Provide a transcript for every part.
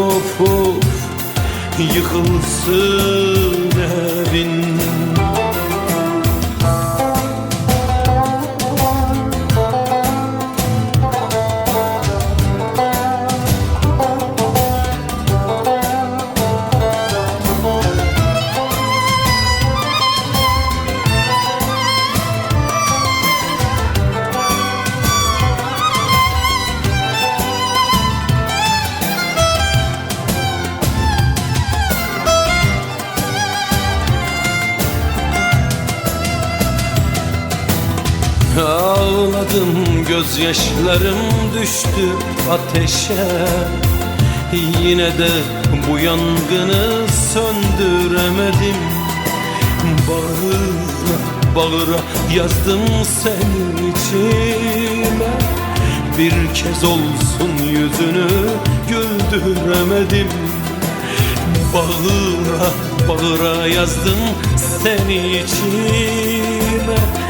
of Yıkılsın Ağladım gözyaşlarım düştü ateşe. Yine de bu yangını söndüremedim. Bağıra bağıra yazdım senin içime. Bir kez olsun yüzünü güldüremedim. Bağıra bağıra yazdım seni içime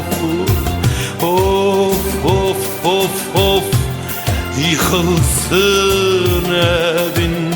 Of of of of Yıkılsın evin